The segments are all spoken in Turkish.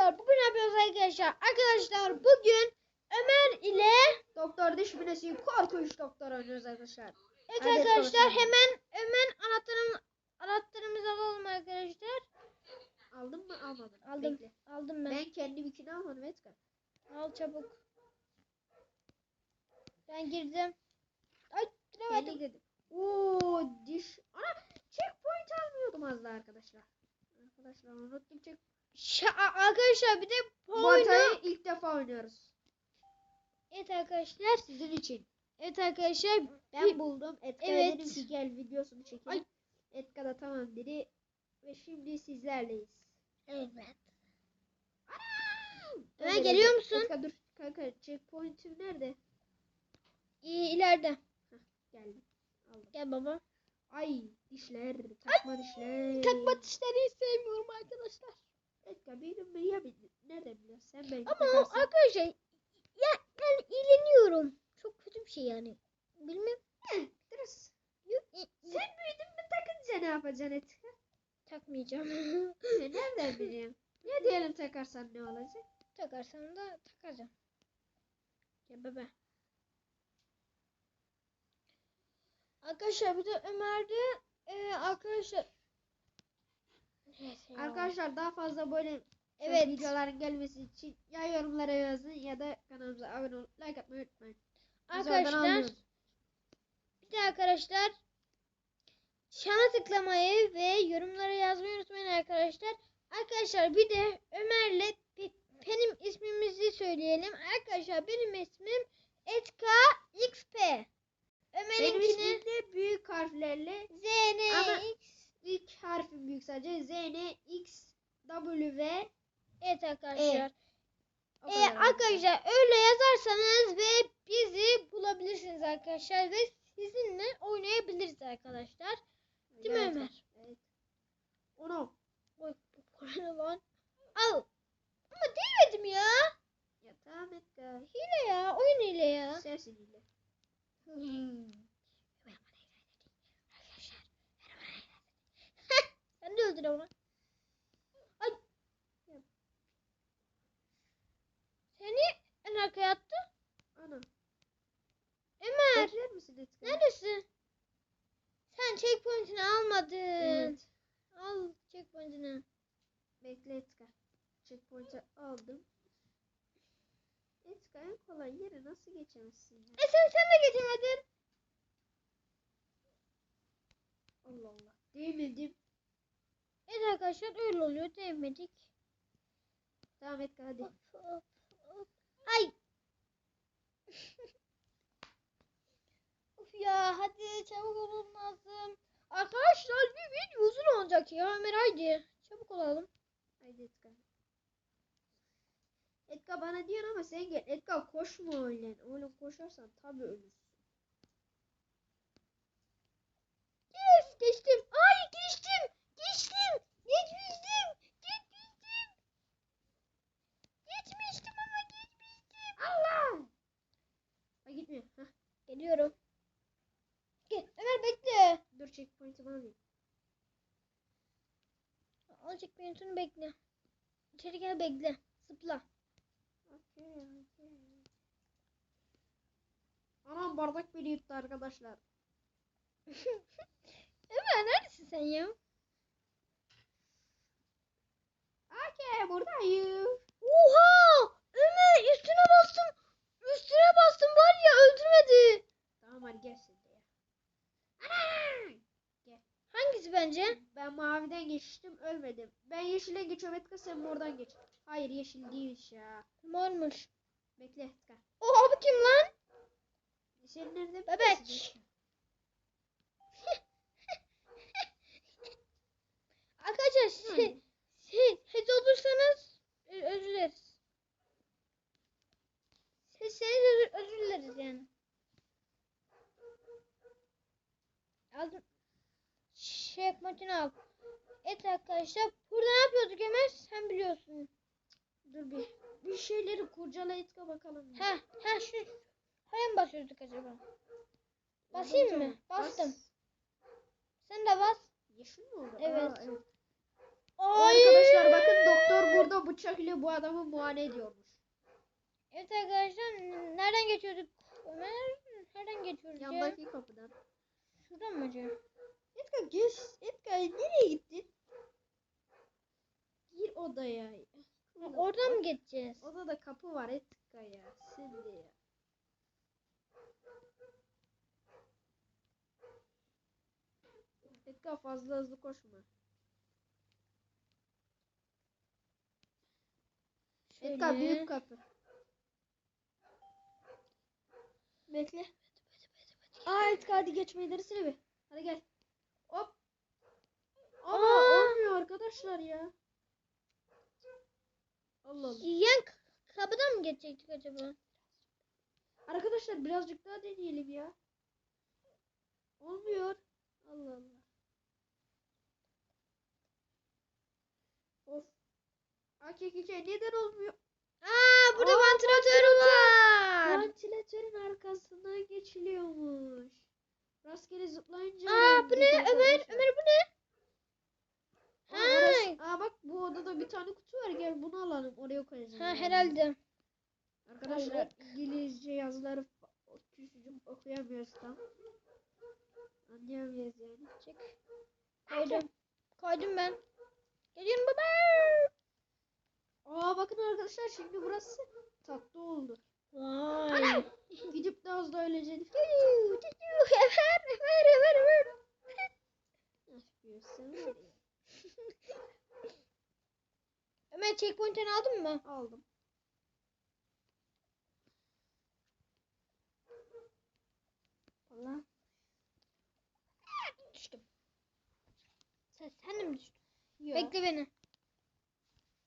arkadaşlar bugün yapıyoruz arkadaşlar? Arkadaşlar bugün Ömer ile Doktor diş minesi korkunç doktor oynuyoruz arkadaşlar. evet Hadi arkadaşlar konuşalım. hemen hemen anahtarım anahtarımızı alalım arkadaşlar. Aldın mı almadın. mı? Aldım. Bekle. Aldım ben. Ben kendiminkini almadım Etka. Al çabuk. Ben girdim. Ay Kendi giremedim. girdim. Oo diş. Ana checkpoint almıyordum az daha arkadaşlar. Arkadaşlar unuttum check. Şa- arkadaşlar bir de bu oyunu. ilk defa oynuyoruz. Evet arkadaşlar. Sizin için. Evet arkadaşlar. Ben Bir- buldum. Etka Evet. dedim ki gel videosunu çekelim. Ay. Etka da tamam dedi. Ve şimdi sizlerleyiz. Evet. Ömer geliyor musun? Etka dur. Kanka checkpoint'im nerede? İyi ileride. Geldim. Aldım. Gel baba. Ay dişler. Takma dişler. Takma dişleri sevmiyorum arkadaşlar. Etka benim ben ya nereden biliyorsun? Sen belki Ama takarsın. arkadaşlar ya yani iğreniyorum. Çok kötü bir şey yani. Bilmem. Biraz. Yok, i- Sen büyüdün mü takınca ne yapacaksın Etka? takmayacağım. Sen nereden biliyorsun? Ya diyelim takarsan ne olacak? Takarsam da takacağım. Ya bebe. Arkadaşlar bir de Ömer'de e, arkadaşlar Ya. Arkadaşlar daha fazla böyle Evet. videoların gelmesi için ya yorumlara yazın ya da kanalımıza abone olup like atmayı unutmayın. Arkadaşlar bir de arkadaşlar şana tıklamayı ve yorumlara yazmayı unutmayın arkadaşlar. Arkadaşlar bir de Ömer'le benim ismimizi söyleyelim. Arkadaşlar benim ismim Etka XP. Ömer'inkini büyük harflerle Ama- ZNX. İlk harfim büyük sadece Z, N, X, W, V. Evet arkadaşlar. O Ee, arkadaşlar öyle yazarsanız ve bizi bulabilirsiniz arkadaşlar ve sizinle oynayabiliriz arkadaşlar. Değil mi. Ömer? Evet. Onu. Oy bu lan. Al. Ama değmedim ya. Ya tamam et. Hile ya. Oyun hile ya. Sensin ile. Hmm. Öldür ama. Ay. Seni en arkaya attı. Ana. Ömer. Bekler misin Etka? Neredesin? Sen checkpoint'ini almadın. Evet. Al checkpoint'ini. Bekle Etka. Checkpoint'i aldım. Etka en kolay yere nasıl geçemezsin ya? E sen sen de geçemedin. Allah Allah. Değmedim. Evet arkadaşlar öyle oluyor. Değmedik. Tamam Etka hadi. Ay. of ya hadi çabuk olun lazım. Arkadaşlar bir video uzun olacak ya Ömer haydi. Çabuk olalım. Haydi Etka. Etka bana diyorsun ama sen gel. Etka koşma öyle. Öyle koşarsan tabii ölürsün. Yes geçtim. Geçtim. Geçmiştim. Geçmiştim. Geçmiştim ama geçmiştim. Allah! Hah. Geliyorum. Gel Ömer bekle. Dur checkpoint'imi alayım. Al checkpoint'unu bekle. İçeri gel bekle. Zıpla. Okey, okey. Anam bardak beni yuttu arkadaşlar. Ömer neredesin sen ya? Okey buradayım. Oha! Ömer üstüne bastım. Üstüne bastım var ya öldürmedi. Tamam hadi gel sen de ya. Ana! Hangisi bence? Ben maviden geçtim ölmedim. Ben yeşile geçiyorum Etka sen mordan geç. Hayır yeşil değilmiş ya. Mormuş. Bekle Etka. Oha bu kim lan? Sen nerede? Bebek. Arkadaşlar siz, siz, siz olursanız Makinesi al. Evet arkadaşlar. Burada ne yapıyorduk Ömer? Sen biliyorsun. Dur bir. Bir şeyleri kurcala Etka bakalım. Ha, ha şu. Mı basıyorduk acaba? Basayım mı? Bas. Bastım. Sen de bas. Yeşil mi oldu? Evet. Aa, evet. Arkadaşlar bakın doktor burada bıçak ile bu adamı muayene ediyormuş. Evet arkadaşlar nereden geçiyorduk? Ömer nereden geçiyoruz ya? Yandaki kapıdan. Şuradan mı acaba? Edgar geç. Edgar nereye gittin? Gir odaya. Ha, Oradan mı geçeceğiz? Odada kapı var Edgar ya. De ya. Edgar fazla hızlı koşma. Edgar Şöyle. büyük kapı. Bekle. Aa Edgar hadi geçme ilerisine bir. Hadi gel. Hop. Ama Aa! olmuyor arkadaşlar ya. Allah Allah. Yan kapıdan mı geçecektik acaba? Arkadaşlar birazcık daha deneyelim ya. Olmuyor. Allah Allah. Of. Akekike neden olmuyor? Aa burada Aa, vantilatör var. Ventilatörün arkasından geçiliyormuş. Rastgele zıplayınca Aa bu ne Ömer? Ömer bu ne? Aa, Ha. orası- Aa bak bu odada bir tane kutu var. Gel bunu alalım. Oraya koyacağız. Ha herhalde. Arkadaşlar İngilizce yazıları küçücük okuyamıyoruz tam. Anlayamıyoruz yani. Çık. Koydum. Koydum ben. Geliyorum baba. Aa bakın arkadaşlar şimdi burası tatlı oldu. Vay. Gidip daha hızlı öleceğiz. Tütü, tütü. Ömer, Ömer, Ömer, Ömer. Yapıyorsun var ya. Ömer Aldım. Valla. Düştüm. Sen, sen de mi düştün? Yok. Bekle beni.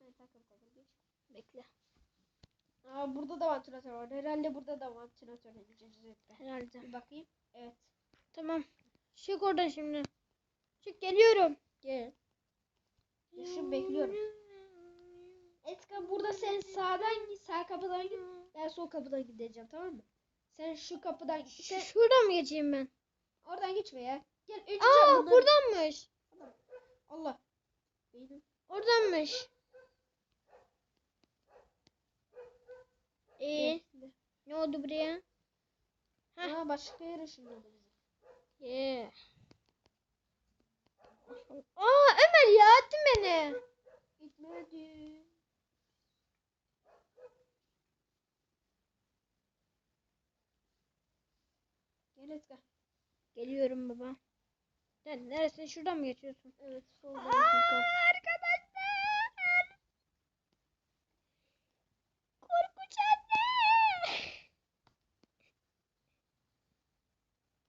Ben takım takım geç. Bekle. Aa burada da vantilatör var. Herhalde burada da vantilatör edeceğiz. Herhalde. Bir bakayım. Evet. Tamam. Çık oradan şimdi. Çık geliyorum. Gel. Yaşım bekliyorum. Etka burada sen sağdan git, sağ kapıdan git. Ben sol kapıdan gideceğim tamam mı? Sen şu kapıdan Ş- sen Şuradan mı geçeyim ben? oradan geçme ya. Gel önce Aa bunları- buradanmış. Allah. Benim. Oradanmış. Ee, Bekle. ne oldu buraya? Heh. Aa başka yere ışınladı bizi. Yeah. Aa Ömer ya attın beni. Gitmedi. Gel Etka. Geliyorum baba. Sen neresin? Şuradan mı geçiyorsun? Evet soldan Aa, arkadaşlar. Korkunç anne.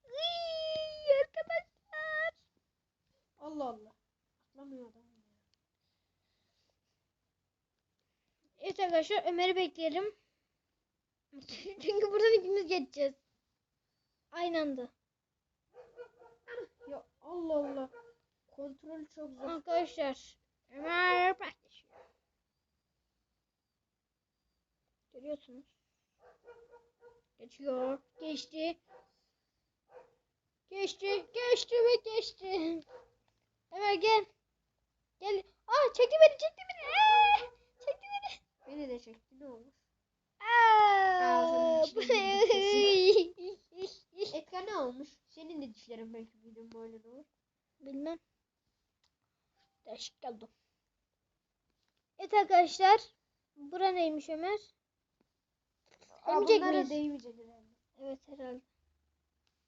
Iy, arkadaşlar. Allah Allah. Atlamıyor adam. ya. Evet arkadaşlar Ömer'i bekleyelim. Çünkü buradan ikimiz geçeceğiz. Aynı anda. Ya Allah Allah. Kontrol çok zor. Arkadaşlar Ömer paylaşıyor. Görüyorsunuz. Geçiyor. Geçti. Geçti. Geçti ve geçti. Ömer gel. Gel. Aa çekti beni çekti beni. Aa, çekti beni. Beni de çekti ne olur. Aa, bu içine Etka ne olmuş? Senin de dişlerin belki gün böyle ne olur. Bilmem. Değişik geldi. Evet arkadaşlar. Bura neymiş Ömer? Bunlara miyiz? değmeyecek herhalde. Evet herhalde.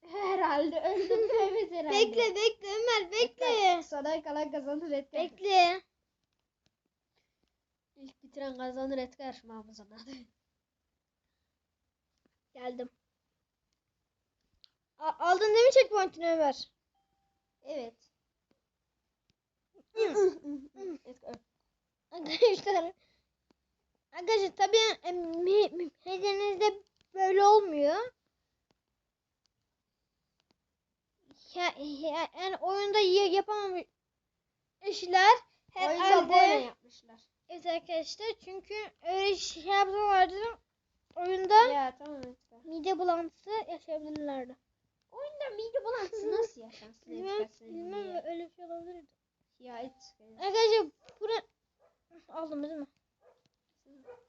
Herhalde öldüm evet herhalde. Bekle bekle Ömer bekle. Sana kalan kazanır Etka. Bekle. İlk bitiren kazanır yarışmamızın adı. Geldim. A- aldın değil mi checkpoint'ini Ömer? Evet. Arkadaşlar. Arkadaşlar tabii heyecanınızda böyle olmuyor. Ya, ya- yani oyunda yapamamış işler herhalde. böyle yapmışlar. Evet arkadaşlar çünkü öyle şey yapsalardı oyunda Ya tamam mide bulantısı yaşayabilirlerdi. Oyunda mide bulantısı nasıl yaşansın Bilmem, bilmem ya? öyle bir şey olabilirdi. Ya et. Arkadaşlar bura aldım değil mi?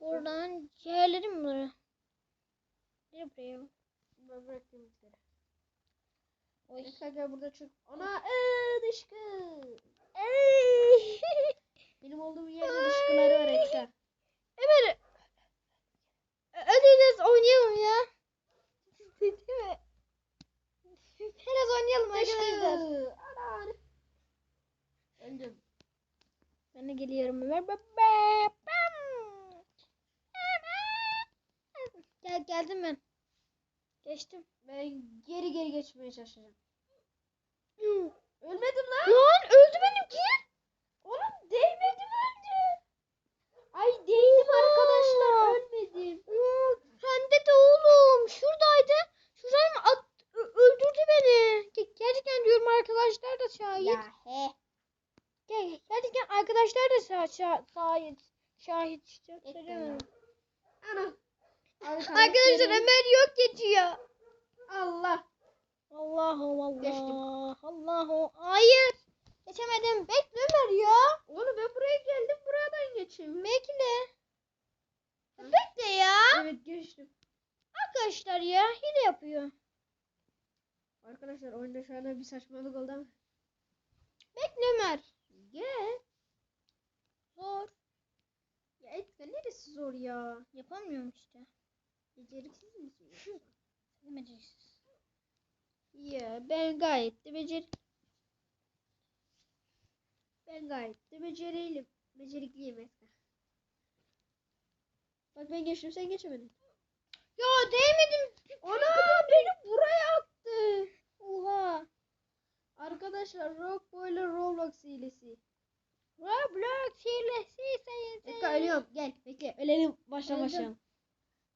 Buradan ciğerlerim mi buraya? Gel buraya. Ben bıraktım itleri. Oy. Gel burada çok. Ana eee dışkı. Ey! Benim olduğum yerde dışkıları var Etka. Ömer. Ödeyeceğiz oynayalım ya. Değil mi? Biraz oynayalım arkadaşlar. Dışkı. Ana. Öldüm. Ben de geliyorum Ömer. Baba. Bam. Gel geldim ben. Geçtim. Ben geri geçmeye çalışacağım. Ölmedim lan. Lan öldü benimki. Oğlum değmedim öldü. Ay değdim arkadaşlar ölmedim. Oo, Sende de oğlum. Şuradaydı. Şuradan at, öldürdü beni. Ge- Gerçekten diyorum arkadaşlar da şahit. he. Ge- Gerçekten arkadaşlar da şah, şah, şahit. Şahit Söylemedim. Ana. Arkadaşlar Ömer yok geçiyor. Allah. Allah'ım Allah. Allah'ım. Hayır. Geçemedim. Bekle Ömer ya. Oğlum ben buraya geldim buradan geçeyim. Bekle. Bekle ya. Evet geçtim. Arkadaşlar ya hile yapıyor. Arkadaşlar oyunda şu anda bir saçmalık oldu ama. Bekle Ömer. Gel. Zor. Ya Etka neresi zor ya? Yapamıyorum işte. Beceriksiz misin? Beceriksiz. Ya ben gayet de becer... Ben gayet de beceriyim. Becerikliyim Etka. Bak ben geçtim sen geçemedin. Ya değmedim. Ana beni buraya attı. Oha. Arkadaşlar Rock Boiler Roblox hilesi. Roblox hilesi sayın Etka ölüyorum. Gel bekle. Ölelim. Öldüm. başlayalım.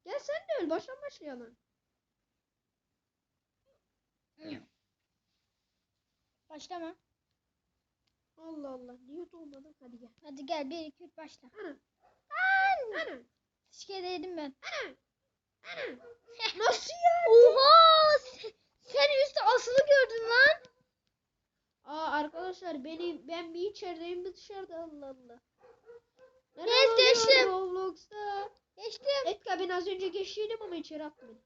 Gel sen de öl. Baştan başlayalım. Başlama. Allah Allah. Niye olmadı? Hadi gel. Hadi gel 1 2 3 başla. Ana. An! Ana. Ben. Ana. Nasıl ya? Oha! Sen, sen üstte asılı gördün lan. Aa arkadaşlar beni ben bir içerideyim bir dışarıda Allah Allah. Oluyor geçtim. Roblox'ta. Geçtim. Etka ben az önce geçtiydim ama içeri attı beni.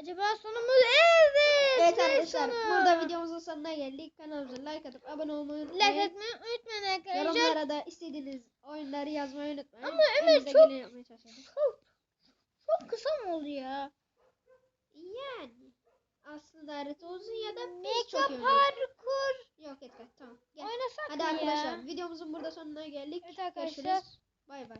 Acaba sonumuz evet. Evet arkadaşlar sonu? burada videomuzun sonuna geldik. Kanalımıza like atıp abone olmayı Like unutmayın. etmeyi unutmayın arkadaşlar. Yorumlara da istediğiniz oyunları yazmayı unutmayın. Ama Ömer çok-. Çok, çok kısa mı oldu ya? Yani aslında harita uzun ya da biz çok parkur. Yok Etka tamam. Gel. Oynasak Hadi arkadaşlar ya? videomuzun burada sonuna geldik. Evet arkadaşlar. Görüşürüz. Bay bay.